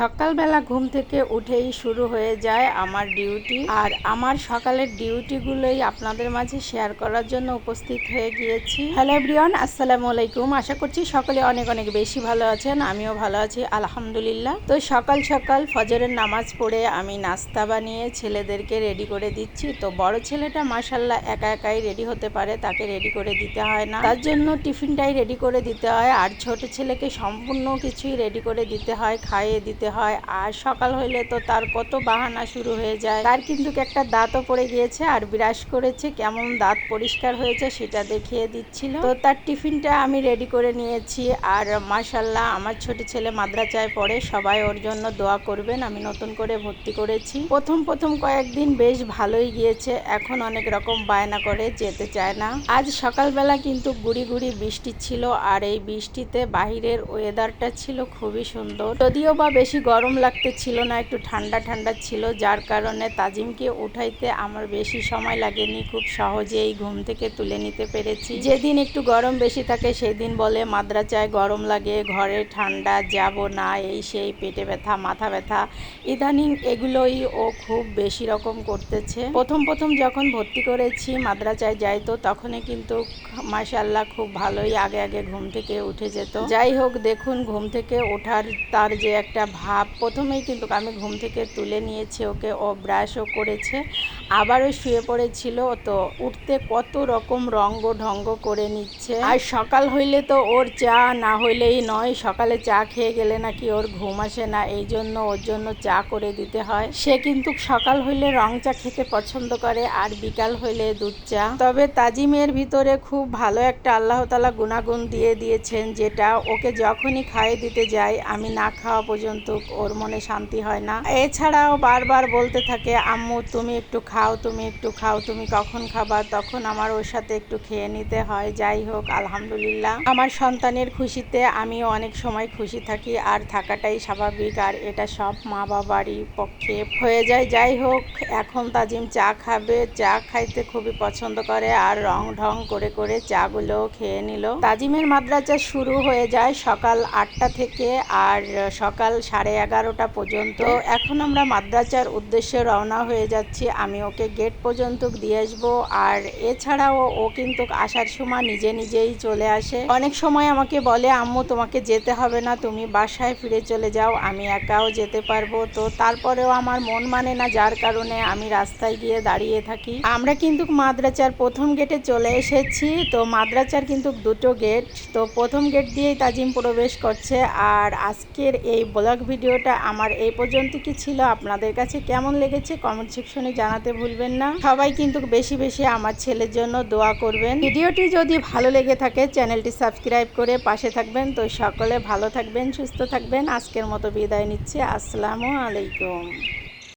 সকালবেলা ঘুম থেকে উঠেই শুরু হয়ে যায় আমার ডিউটি। আর আমার সকালের ডিউটিগুলোই আপনাদের মাঝে শেয়ার করার জন্য উপস্থিত হয়ে গিয়েছি। হ্যালো এভরিওয়ান, আসসালামু আলাইকুম। আশা করছি সকলে অনেক অনেক বেশি ভালো আছেন, আমিও ভালো আছি, আলহামদুলিল্লাহ। তো সকাল সকাল ফজরের নামাজ পড়ে আমি নাস্তা বানিয়ে ছেলেদেরকে রেডি করে দিচ্ছি। তো বড় ছেলেটা মাসাল্লাহ একা একাই রেডি হতে পারে, তাকে রেডি করে দিতে হয় না। তার জন্য টিফিনটাই রেডি করে দিতে হয়। আর ছোট ছেলেকে সম্পূর্ণ কিছুই রেডি করে দিতে হয়, খাইয়ে দিতে হয়, আর সকাল হইলে তো তার কত বাহানা শুরু হয়ে যায়। তার কিন্তু একটা দাঁতও পড়ে গিয়েছে, আর বিরাজ করেছে, কেমন দাঁত পরিষ্কার হয়েছে সেটা দেখিয়ে দিচ্ছিল। তো তার টিফিনটা আমি রেডি করে নিয়েছি, আর মাশাল্লাহ আমার ছোট ছেলে মাদ্রাসায় পড়ে, সবাই ওর জন্য দোয়া করবেন, আমি নতুন করে ভর্তি করেছি। প্রথম প্রথম কয়েকদিন বেশ ভালোই গিয়েছে, এখন অনেক রকম বায়না করে, যেতে চায় না। আজ সকালবেলা কিন্তু গুড়ি গুড়ি বৃষ্টি ছিল, আর এই বৃষ্টিতে বাহিরের ওয়েদারটা ছিল খুবই সুন্দর। যদিও বা বেশি গরম লাগতে ছিল না, একটু ঠান্ডা ঠান্ডা ছিল, যার কারণে তাজিমকে উঠাইতে আমার বেশি সময় লাগেনি। খুব সহজেই ঘুম থেকে তুলে নিতে পেরেছি। যেদিন একটু গরম বেশি থাকে, সেদিন বলে, মাদ্রাসায় গরম লাগে, ঘরে ঠান্ডা, যাব না, এই সেই পেটে ব্যথা, মাথা ব্যথা। ইদানিং এগুলোই ও খুব বেশি রকম করতেছে। প্রথম প্রথম যখন ভর্তি করেছি মাদ্রাসায় যাইতো তখনই কিন্তু মাশাল্লাহ খুব ভালোই আগে আগে ঘুম থেকে উঠে যেত। যাই হোক, দেখুন, ঘুম থেকে ওঠার তার যে একটা ভাব প্রথমেই কিন্তু আমি ঘুম থেকে তুলে নিয়েছি ওকে, ও ব্রাশও করেছে। আবারও শুয়ে পড়েছিল, তো উঠতে কত রকম রঙ্গ ঢঙ্গ করে নিচ্ছে। আর সকাল হইলে তো ওর চা না হইলেই নয়, সকালে চা খেয়ে গেলে নাকি ওর ঘুম আসে না, এই জন্য ওর জন্য চা করে দিতে হয়। সে কিন্তু সকাল হইলে রং চা খেতে পছন্দ করে আর বিকাল হইলে দুধ চা। তবে তাজিমের ভিতরে খুব ভালো একটা আল্লাহ তালা গুণাগুণ দিয়ে দিয়েছেন, যেটা ওকে যখনই খাইয়ে দিতে যাই আমি না খাওয়া পর্যন্ত ওর মনে শান্তি হয় না। এছাড়াও বারবার বলতে থাকে, আম্মু, তুমি একটু খাও, তুমি একটু খাও, তুমি কখন খাবা? তখন আমার ওর সাথে একটু খেয়ে নিতে হয়। যাই হোক, আলহামদুলিল্লাহ। আমার সন্তানের খুশিতে আমিও অনেক সময় খুশি থাকি আর থাকাটাই স্বাভাবিক আর এটা সব মা বাবারই পক্ষে হয়ে যায়। যাই হোক, এখন তাজিম চা খাবে। চা খাইতে খুবই পছন্দ করে আর রং ঢং করে করে চাগুলো খেয়ে নিল। তাজিমের মাদ্রাসা শুরু হয়ে যায় সকাল আটটা থেকে আর সকাল সাড়ে এগারোটা পর্যন্ত। এখন আমরা মাদ্রাসার উদ্দেশ্যে রওনা হয়ে যাচ্ছি। আমি ওকে গেট পর্যন্ত দিয়ে আসব। আর এছাড়াও ও কিন্তু আসার সময় নিজে নিজেই চলে আসে। অনেক সময় আমাকে বলে, আম্মু, তোমাকে যেতে হবে না। তুমি বাসায় ফিরে চলে যাও। আমি একাও যেতে পারব। তো তারপরেও আমার মন মানে না, যার কারণে আমি রাস্তায় গিয়ে দাঁড়িয়ে থাকি। আমরা কিন্তু মাদ্রাসার প্রথম গেটে চলে এসেছি। তো মাদ্রাসার কিন্তু দুটো গেট তো প্রথম গেট দিয়েই তাজিম প্রবেশ করছে। আর আজকের এই ব্লগ ভিডিওটা আমার এই পর্যন্ত কি ছিল? আপনাদের কাছে কেমন লেগেছে? কমেন্ট সেকশনে জানাতে ভুলবেন না। সবাই কিন্তু বেশি বেশি আমার ছেলের জন্য দোয়া করবেন। ভিডিওটি যদি ভালো লেগে থাকে, চ্যানেলটি সাবস্ক্রাইব করে পাশে থাকবেন। তো সকলে ভালো থাকবেন, সুস্থ থাকবেন। আজকের মতো বিদায় নিচ্ছে। আসসালামু আলাইকুম।